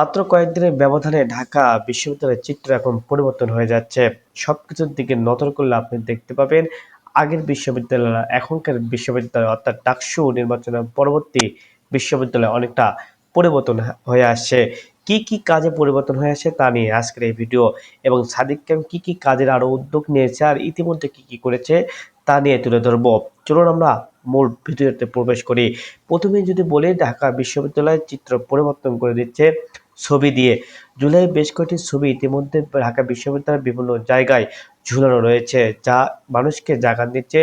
মাত্র কয়েকদিনের ব্যবধানে ঢাকা বিশ্ববিদ্যালয়ের চিত্র এখন পরিবর্তন হয়ে যাচ্ছে। সবকিছুর দিকে নজর করলে আপনি দেখতে পাবেন, আগের বিশ্ববিদ্যালয় এখনকার বিশ্ববিদ্যালয় অর্থাৎ ডাকসু নির্বাচনের পরবর্তী বিশ্ববিদ্যালয় অনেকটা পরিবর্তন হয়ে আসছে। কি কি কাজে পরিবর্তন হয়ে আসছে তা নিয়ে আজকের এই ভিডিও এবং সাদিক ক্যাম্প কি কি কাজের আরও উদ্যোগ নিয়েছে আর ইতিমধ্যে কি কি করেছে তা নিয়ে তুলে ধরবো। চলুন আমরা মূল ভিডিওতে প্রবেশ করি। প্রথমে যদি বলি, ঢাকা বিশ্ববিদ্যালয়ের চিত্র পরিবর্তন করে দিচ্ছে। ছবি দিয়ে। জুলাই বেশ কয়েকটি ছবি ইতিমধ্যে ঢাকা বিশ্ববিদ্যালয়ের বিভিন্ন জায়গায় ঝুলানো রয়েছে, যা মানুষকে জাগান দিচ্ছে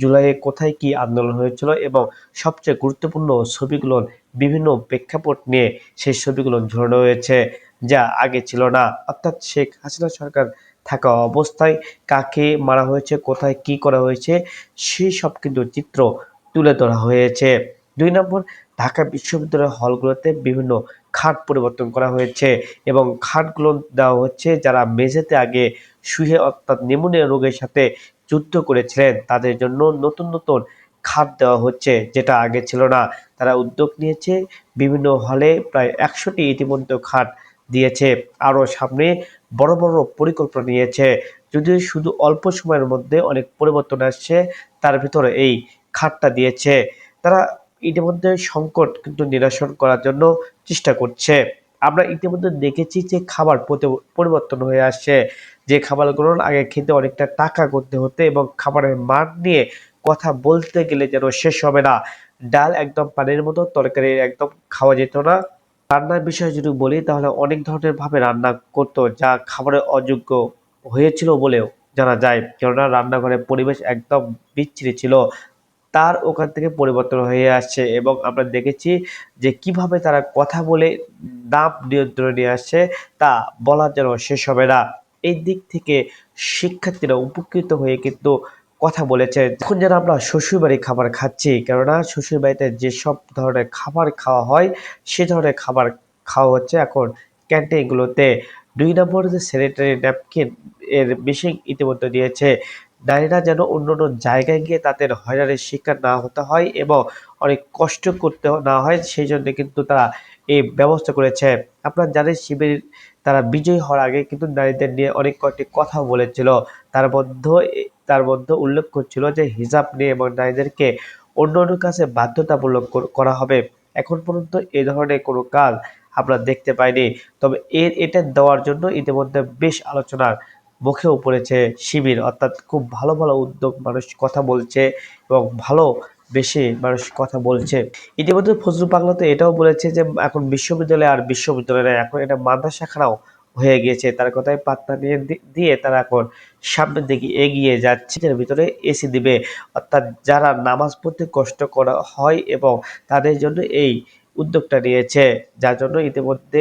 জুলাইয়ে কোথায় কি আন্দোলন হয়েছিল এবং সবচেয়ে গুরুত্বপূর্ণ ছবিগুলো, বিভিন্ন প্রেক্ষাপট নিয়ে সেই ছবিগুলো ঝুলানো হয়েছে, যা আগে ছিল না। অর্থাৎ শেখ হাসিনা সরকার থাকা অবস্থায় কাকে মারা হয়েছে, কোথায় কি করা হয়েছে সেই সব কিন্তু চিত্র তুলে ধরা হয়েছে। দুই নম্বর, ঢাকা বিশ্ববিদ্যালয়ের হলগুলোতে বিভিন্ন খাট পরিবর্তন করা হয়েছে এবং খাটগুলো দেওয়া হচ্ছে যারা মেঝেতে আগে শুয়ে অর্থাৎ নিমোনিয়া রোগের সাথে যুদ্ধ করেছিলেন, তাদের জন্য নতুন নতুন খাট দেওয়া হচ্ছে যেটা আগে ছিল না। তারা উদ্যোগ নিয়েছে, বিভিন্ন হলে প্রায় একশোটি ইতিমধ্যে খাট দিয়েছে, আরও সামনে বড় বড় পরিকল্পনা নিয়েছে। যদিও শুধু অল্প সময়ের মধ্যে অনেক পরিবর্তন আসছে, তার ভিতরে এই খাটটা দিয়েছে। তারা ইতিমধ্যে সংকট কিন্তু নিরসন করার জন্য চেষ্টা করছে। আমরা ইতিমধ্যে দেখেছি যে খাবার পরিবর্তন হয়ে আসছে। যে খাবারগুলো আগে খেতে অনেকটা টাকা করতে হতো এবং খাবারের মান নিয়ে কথা বলতে গেলে যেন শেষ হবে না। ডাল একদম পানির মতো, তরকারি একদম খাওয়া যেত না। রান্নার বিষয়ে যদি বলি, তাহলে অনেক ধরনের ভাবে রান্না করতো যা খাবারের অযোগ্য হয়েছিল বলেও জানা যায়। কেননা রান্নাঘরের পরিবেশ একদম বিচ্ছিরি ছিল। তার ওখান থেকে পরিবর্তন হয়ে আসছে এবং আমরা দেখেছি যে কীভাবে তারা কথা বলে দাম নিয়ন্ত্রণে নিয়ে আসছে তা বলার যেন শেষ হবে না। এই দিক থেকে শিক্ষার্থীরা উপকৃত হয়ে কিন্তু কথা বলেছে এখন যেন আমরা শ্বশুরবাড়ি খাবার খাচ্ছি, কেননা শ্বশুরবাড়িতে যেসব ধরনের খাবার খাওয়া হয়, সে ধরনের খাবার খাওয়া হচ্ছে এখন ক্যান্টিনগুলোতে। দুই নম্বর যে স্যানিটারি ন্যাপকিন এর মেশিন ইতিমধ্যে দিয়েছে। নারীরা যেন অন্য অন্য জায়গায় গিয়ে তাদের হয়রানির শিকার না হতে হয় এবং অনেক কষ্ট করতে না হয়, সেই জন্য কিন্তু তারা এই ব্যবস্থা করেছে। আপনারা জানেন শিবির তারা বিজয়ী হওয়ার আগে কিন্তু নারীদের নিয়ে অনেক কয়েকটি কথা বলেছিল। তার মধ্যে তার মধ্যে উল্লেখ করছিল যে হিজাব নিয়ে এবং নারীদেরকে অন্য অন্য কাছে বাধ্যতামূলক করা হবে। এখন পর্যন্ত এ ধরনের কোনো কাজ আমরা দেখতে পাইনি। তবে এর, এটা দেওয়ার জন্য ইতিমধ্যে বেশ আলোচনার মুখেও পড়েছে শিবির, অর্থাৎ খুব ভালো ভালো উদ্যোগ মানুষ কথা বলছে এবং ভালো বেশি মানুষ কথা বলছে। ইতিমধ্যে ফজলুল বাংলাতে এটাও বলেছে যে, এখন বিশ্ববিদ্যালয় আর বিশ্ববিদ্যালয় এখন এটা মাদ্রাসা খানাও হয়ে গিয়েছে তার কথায় পাত্তা নিয়ে দিয়ে তারা এখন সামনের দিকে এগিয়ে যাচ্ছে। এর ভিতরে এসি দিবে, অর্থাৎ যারা নামাজ পড়তে কষ্ট করা হয় এবং তাদের জন্য এই উদ্যোগটা নিয়েছে। যার জন্য ইতিমধ্যে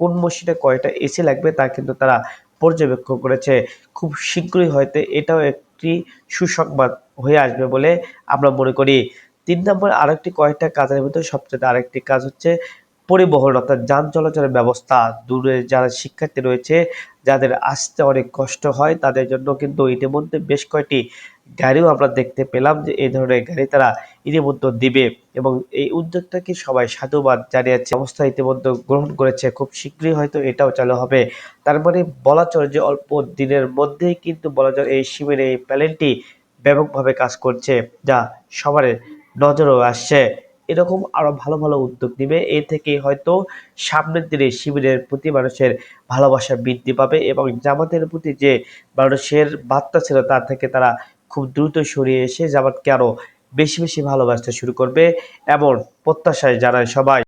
কোন মসজিদে কয়টা এসি লাগবে তা কিন্তু তারা পর্যবেক্ষণ করেছে, খুব শীঘ্রই হয়তো এটাও একটি সুসংবাদ হয়ে আসবে বলে আমরা মনে করি। তিন নম্বর আরেকটি কয়েকটা কাজের ভিতরে সবচেয়ে আরেকটি কাজ হচ্ছে পরিবহন অর্থাৎ যান চলাচলের ব্যবস্থা দূরে যারা শিক্ষার্থী রয়েছে, যাদের আসতে অনেক কষ্ট হয়, তাদের জন্য কিন্তু ইতিমধ্যে বেশ কয়েকটি গাড়িও আমরা দেখতে পেলাম যে এই ধরনের গাড়ি তারা ইতিমধ্যে দিবে এবং এই উদ্যোগটাকে সবাই সাধুবাদ জানিয়েছে। অবস্থা ইতিমধ্যে গ্রহণ করেছে, খুব শীঘ্রই হয়তো এটাও চালু হবে। তার মানে বলা চলে যে অল্প দিনের মধ্যেই কিন্তু বলা যায় এই শিবিরে এই প্যালেনটি ব্যাপকভাবে কাজ করছে, যা সবার নজরও আসছে। এরকম আরও ভালো ভালো উদ্যোগ নেবে। এ থেকে হয়তো সামনের দিনে শিবিরের প্রতি মানুষের ভালোবাসা বৃদ্ধি পাবে এবং জামাতের প্রতি যে মানুষের বার্তা ছিল তার থেকে তারা খুব দ্রুত সরিয়ে এসে জামাতকে আরও বেশি বেশি ভালোবাসতে শুরু করবে। এমন প্রত্যাশায় জানায় সবাই।